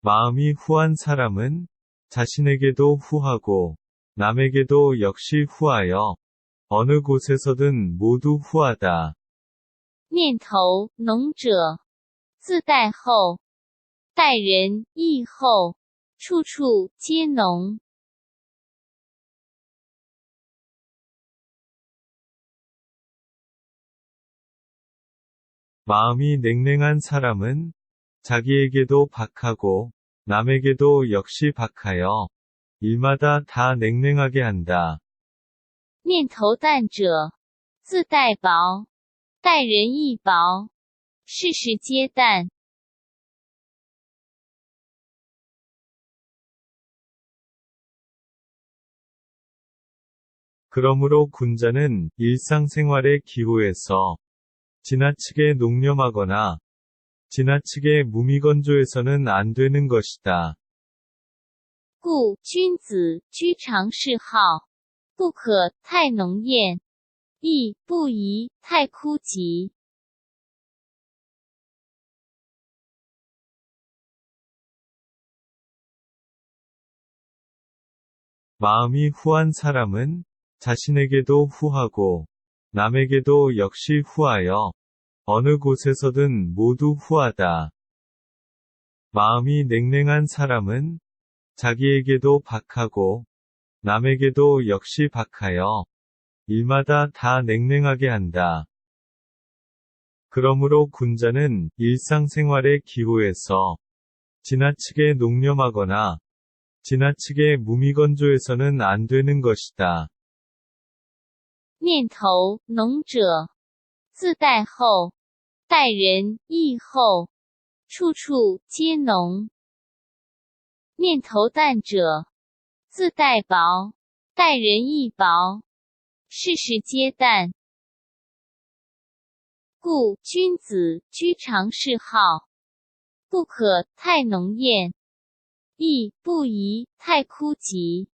마음이 후한 사람은 자신에게도 후하고 남에게도 역시 후하여 어느 곳에서든 모두 후하다. 念头浓者，自待后，待人亦后，处处皆浓。 마음이 냉랭한 사람은 자기에게도 박하고 남에게도 역시 박하여 일마다 다 냉랭하게 한다. 念头淡者，自待薄，待人亦薄，事事皆淡。 그러므로 군자는 일상생활의 기호에서 지나치게 농념하거나 지나치게 무미건조해서는 안 되는 것이다. 故君子居常嗜好，不可太浓艳，亦不宜太枯极。 마음이 후한 사람은 자신에게도 후하고 남에게도 역시 후하여 어느 곳에서든 모두 후하다. 마음이 냉랭한 사람은 자기에게도 박하고 남에게도 역시 박하여 일마다 다 냉랭하게 한다. 그러므로 군자는 일상생활의 기호에서 지나치게 농념하거나 지나치게 무미건조해서는 안 되는 것이다. 念头浓者，自待后， 待人亦后，处处皆浓。念头淡者，自带薄，待人亦薄，事事皆淡。故君子居常嗜好，不可太浓艳，亦不宜太枯极。